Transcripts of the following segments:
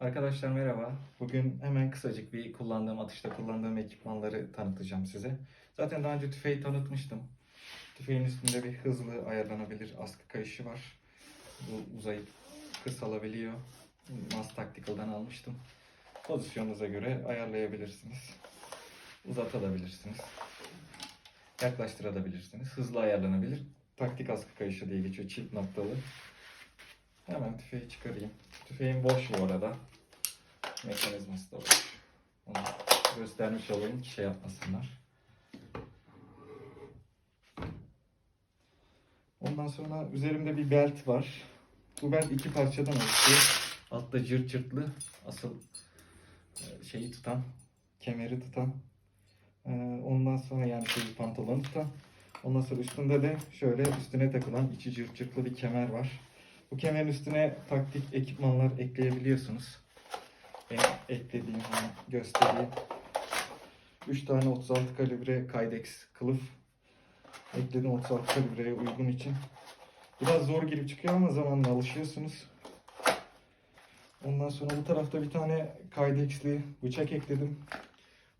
Arkadaşlar merhaba. Bugün hemen kısacık bir kullandığım, atışta kullandığım ekipmanları tanıtacağım size. Zaten daha önce tüfeği tanıtmıştım. Tüfeğin üstünde bir hızlı ayarlanabilir askı kayışı var. Bu uzayıp kısalabiliyor. Mas Tactical'dan almıştım. Pozisyonunuza göre ayarlayabilirsiniz. Uzatabilirsiniz. Yaklaştırabilirsiniz. Hızlı ayarlanabilir. Taktik askı kayışı diye geçiyor. Çift noktalı. Hemen tüfeği çıkarayım. Tüfeğin boş bu arada. Mekanizması da boş. Onu göstermiş olayım ki şey yapmasınlar. Ondan sonra üzerimde bir belt var. Bu belt iki parçadan oluşuyor. Altta cırt cırtlı asıl e, şeyi tutan, kemeri tutan. e, Ondan sonra yani şey pantolonu tutan. Ondan sonra üstünde de şöyle üstüne takılan içi cırt cırtlı bir kemer var. Bu kemerin üstüne taktik ekipmanlar ekleyebiliyorsunuz. Benim eklediğim, hani göstereyim. 3 tane 36 kalibre Kydex kılıf ekledim 36 kalibreye uygun için. Biraz zor girip çıkıyor ama zamanla alışıyorsunuz. Ondan sonra bu tarafta bir tane Kydex'li bıçak ekledim.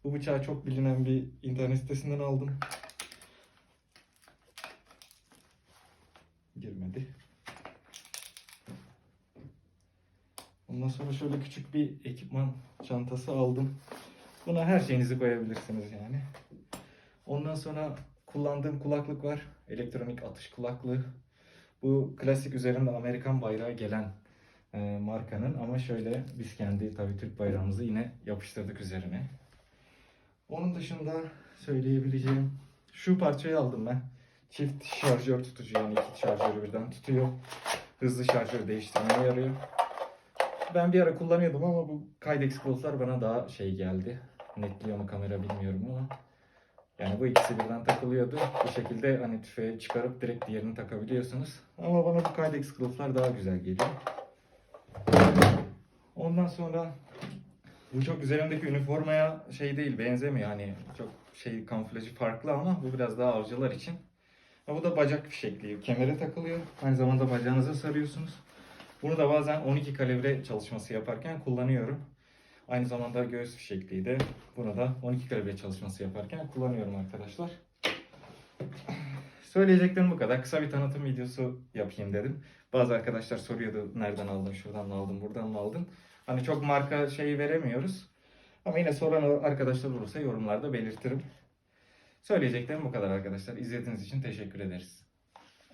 Bu bıçağı çok bilinen bir internet sitesinden aldım. Ondan sonra şöyle küçük bir ekipman çantası aldım. Buna her şeyinizi koyabilirsiniz yani. Ondan sonra kullandığım kulaklık var. Elektronik atış kulaklığı. Bu klasik üzerinde Amerikan bayrağı gelen e, markanın ama şöyle biz kendi tabii Türk bayrağımızı yine yapıştırdık üzerine. Onun dışında söyleyebileceğim şu parçayı aldım ben. Çift şarjör tutucu yani iki şarjörü birden tutuyor. Hızlı şarjör değiştirmeye yarıyor. Ben bir ara kullanıyordum ama bu Kydex kılıflar bana daha şey geldi. Netliyor mu kamera bilmiyorum ama. Yani bu ikisi birden takılıyordu. Bu şekilde hani tüfeği çıkarıp direkt diğerini takabiliyorsunuz. Ama bana bu Kydex kılıflar daha güzel geliyor. Ondan sonra bu çok üzerimdeki üniformaya şey değil benzemiyor hani çok şey kamuflajı farklı ama bu biraz daha avcılar için. Bu da bacak fişekliği. Kemere takılıyor. Aynı zamanda bacağınıza sarıyorsunuz. Bunu da bazen 12 kalibre çalışması yaparken kullanıyorum. Aynı zamanda göğüs fişekliği de bunu da 12 kalibre çalışması yaparken kullanıyorum arkadaşlar. Söyleyeceklerim bu kadar. Kısa bir tanıtım videosu yapayım dedim. Bazı arkadaşlar soruyordu nereden aldın, şuradan mı aldın, buradan mı aldın? Hani çok marka şeyi veremiyoruz. Ama yine soran arkadaşlar olursa yorumlarda belirtirim. Söyleyeceklerim bu kadar arkadaşlar. İzlediğiniz için teşekkür ederiz.